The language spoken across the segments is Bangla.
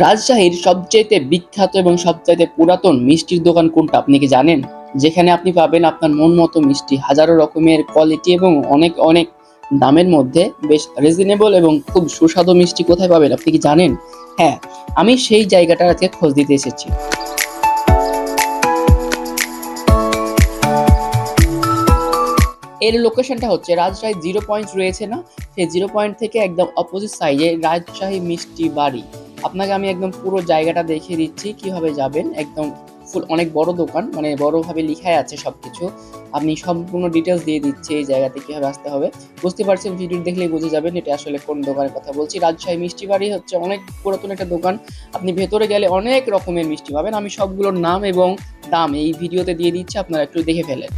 রাজশাহীর সবচাইতে বিখ্যাত এবং সবচাইতে পুরাতন মিষ্টির দোকান কোনটা? আপনি কি জানেন? যেখানে আপনি পাবেন আপনার মন মতো মিষ্টি, হাজারো রকমের কোয়ালিটি এবং অনেক অনেক দামের মধ্যে বেশ রিজনেবল এবং খুব সুস্বাদু মিষ্টি কোথায় পাবেন? আপনি কি জানেন? হ্যাঁ আমি সেই জায়গাটার আজকে খোঁজ দিতে এসেছি। এর লোকেশনটা হচ্ছে রাজশাহী জিরো পয়েন্ট রয়েছে না? সেই জিরো পয়েন্ট থেকে একদম অপোজিট সাইডে রাজশাহী মিষ্টি বাড়ি। আপনাকে আমি একদম পুরো জায়গাটা দেখিয়ে দিচ্ছি, কীভাবে যাবেন। একদম ফুল, অনেক বড় দোকান মানে বড়ভাবে লিখাই আছে সব কিছু আপনি সম্পূর্ণ ডিটেলস দিয়ে দিচ্ছি এই জায়গাতে কীভাবে আসতে হবে। বুঝতে পারছেন, ভিডিও দেখলেই বুঝে যাবেন এটা আসলে কোন দোকানের কথা বলছি। রাজশাহী মিষ্টি বাড়ি হচ্ছে অনেক পুরাতন একটা দোকান। আপনি ভেতরে গেলে অনেক রকমের মিষ্টি পাবেন। আমি সবগুলোর নাম এবং দাম এই ভিডিওতে দিয়ে দিচ্ছি, আপনারা একটু দেখে ফেলেন।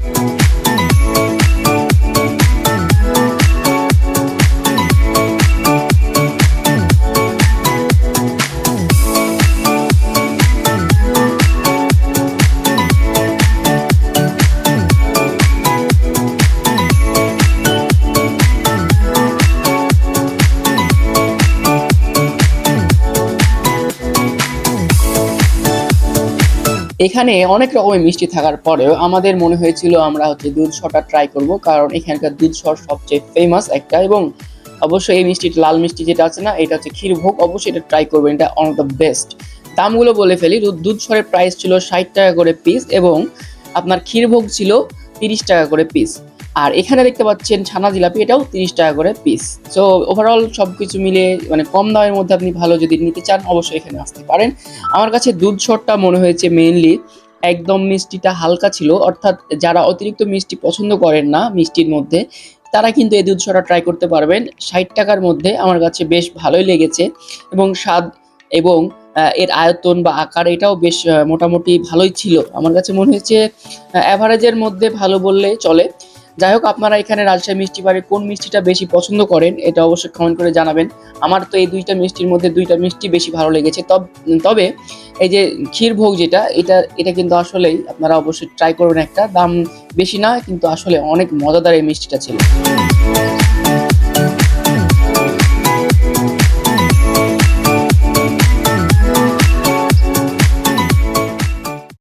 এখানে অনেক রকমের মিষ্টি থাকার পরেও আমাদের মনে হয়েছিল আমরা হচ্ছে দুধ শটা ট্রাই করব, কারণ এখানকার দুধ শট সবচেয়ে ফেমাস একটা এবং অবশ্যই এই মিষ্টিটা, লাল মিষ্টি যেটা আছে না, এটা হচ্ছে ক্ষীরভোগ অবশ্যই এটা ট্রাই করবেন, এটা অন অফ দ্য বেস্ট দামগুলো বলে ফেলি দুধ সরের প্রাইস ছিল ষাট টাকা করে পিস এবং আপনার ক্ষীরভোগ ছিল তিরিশ টাকা করে পিস আর এখানে দেখতে পাচ্ছেন ছানা জিলাপি, এটাও তিরিশ টাকা করে পিস সো ওভারঅল সব কিছু মিলে মানে কম দামের মধ্যে আপনি ভালো যদি নিতে চান, অবশ্যই এখানে আসতে পারেন। আমার কাছে দুধ শটটা মনে হয়েছে মেইনলি একদম মিষ্টিটা হালকা ছিল, অর্থাৎ যারা অতিরিক্ত মিষ্টি পছন্দ করেন না মিষ্টির মধ্যে, তারা কিন্তু এই দুধ শটটা ট্রাই করতে পারবেন। ষাট টাকার মধ্যে আমার কাছে বেশ ভালোই লেগেছে এবং স্বাদ এবং এর আয়তন বা আকার এটাও বেশ মোটামুটি ভালোই ছিল। আমার কাছে মনে হয়েছে অ্যাভারেজের মধ্যে ভালো বললে চলে। যাই হোক, আপনারা এখানে রাজশাহী মিষ্টি বাড়ি কোন মিষ্টিটা বেশি পছন্দ করেন, এটা অবশ্যই কমেন্ট করে জানাবেন। আমার তো এই দুইটা মিষ্টির মধ্যে দুইটা মিষ্টি বেশি ভালো লেগেছে। তব- এই যে ক্ষীরভোগ যেটা, এটা এটা কিন্তু আসলেই আপনারা অবশ্যই ট্রাই করবেন একটা। দাম বেশি না, কিন্তু আসলে অনেক মজাদার এই মিষ্টিটা ছিল।